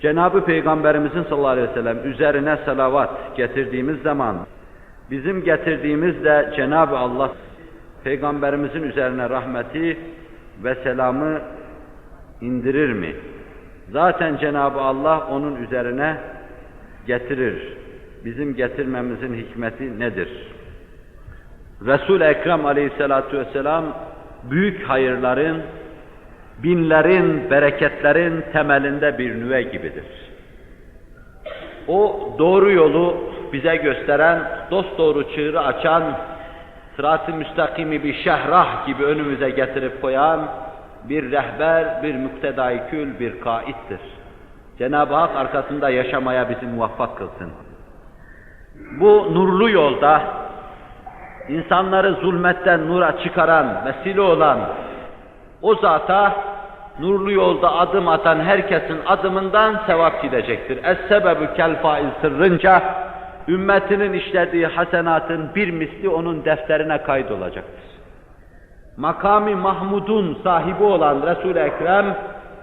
Cenab-ı Peygamberimizin sallallahu aleyhi ve sellem üzerine salavat getirdiğimiz zaman bizim getirdiğimiz de Cenab-ı Allah Peygamberimizin üzerine rahmeti ve selamı indirir mi? Zaten Cenab-ı Allah onun üzerine getirir. Bizim getirmemizin hikmeti nedir? Resul-i Ekrem aleyhissalatu vesselam büyük hayırların, binlerin, bereketlerin temelinde bir nüve gibidir. O doğru yolu bize gösteren, dost doğru çığırı açan, sırat-ı müstakimi bir şehrah gibi önümüze getirip koyan bir rehber, bir müktedai kül, bir kaittir. Cenab-ı Hak arkasında yaşamaya bizi muvaffak kılsın. Bu nurlu yolda insanları zulmetten nura çıkaran, vesile olan o zata nurlu yolda adım atan herkesin adımından sevap gidecektir. Es-sebebü kel fail sırrınca ümmetinin işlediği hasenatın bir misli onun defterine kaydolacaktır. Makami Mahmud'un sahibi olan Resul-i Ekrem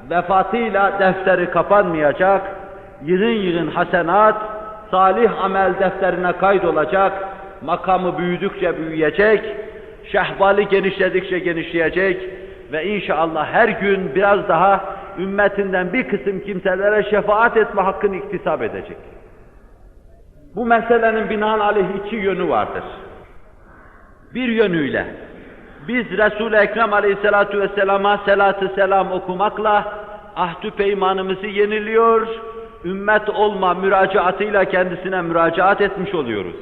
vefatıyla defteri kapanmayacak, yığın yığın hasenat, salih amel defterine kaydolacak, makamı büyüdükçe büyüyecek, şehbali genişledikçe genişleyecek ve inşallah her gün biraz daha ümmetinden bir kısım kimselere şefaat etme hakkını iktisap edecek. Bu meselenin binaenaleyh iki yönü vardır. Bir yönüyle biz Resul-i Ekrem aleyhissalatu vesselama selatü selam okumakla ahdü peymanımızı yeniliyor, ümmet olma müracaatıyla kendisine müracaat etmiş oluyoruz.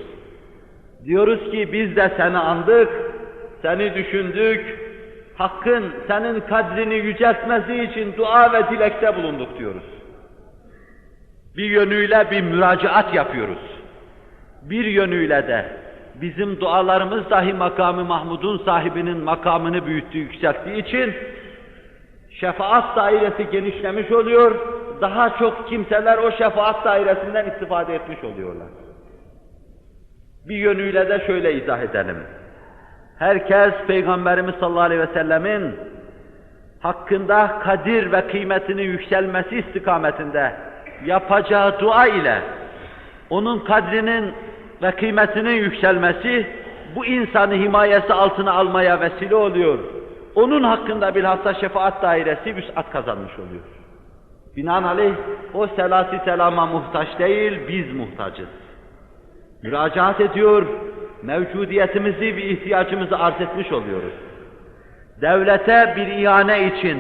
Diyoruz ki biz de seni andık, seni düşündük, Hakkın senin kadrini yüceltmesi için dua ve dilekte bulunduk diyoruz. Bir yönüyle bir müracaat yapıyoruz. Bir yönüyle de bizim dualarımız dahi makamı Mahmud'un sahibinin makamını büyüttüğü, yükselttiği için şefaat dairesi genişlemiş oluyor, daha çok kimseler o şefaat dairesinden istifade etmiş oluyorlar. Bir yönüyle de şöyle izah edelim. Herkes Peygamberimiz sallallahu aleyhi ve sellemin hakkında kadir ve kıymetinin yükselmesi istikametinde yapacağı dua ile onun kadrinin ve kıymetinin yükselmesi bu insanı himayesi altına almaya vesile oluyor. Onun hakkında bilhassa şefaat dairesi vüsat kazanmış oluyor. Binaenaleyh o selasi selama muhtaç değil, biz muhtacız. Müracaat ediyor, mevcudiyetimizi ve ihtiyacımızı arz etmiş oluyoruz. Devlete bir ihane için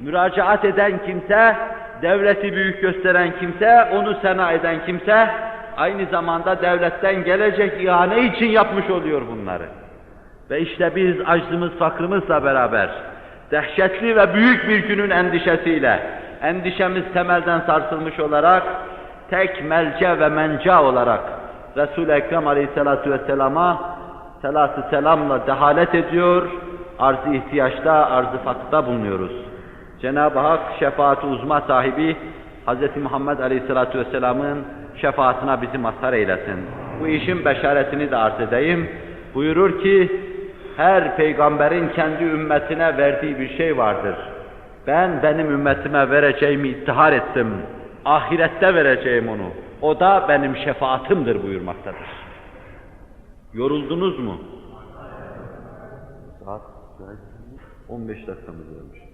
müracaat eden kimse, devleti büyük gösteren kimse, onu sena eden kimse, aynı zamanda devletten gelecek ihane için yapmış oluyor bunları. Ve işte biz aczımız, fakrımızla beraber, dehşetli ve büyük bir günün endişesiyle, endişemiz temelden sarsılmış olarak, tek melce ve menca olarak, Resul-i Ekrem Aleyhisselatü Vesselam'a selatü selamla dehalet ediyor, arz-ı ihtiyaçta, arz-ı fakta bulunuyoruz. Cenab-ı Hak şefaat-i uzma sahibi Hz. Muhammed Aleyhisselatü Vesselam'ın şefaatine bizi mazhar eylesin. Bu işin beşaretini de arz edeyim. Buyurur ki, her peygamberin kendi ümmetine verdiği bir şey vardır. Ben benim ümmetime vereceğimi ittihar ettim. Ahirette vereceğim onu. O da benim şefaatimdir buyurmaktadır. Yoruldunuz mu? Saat 15 dakikamız varmış.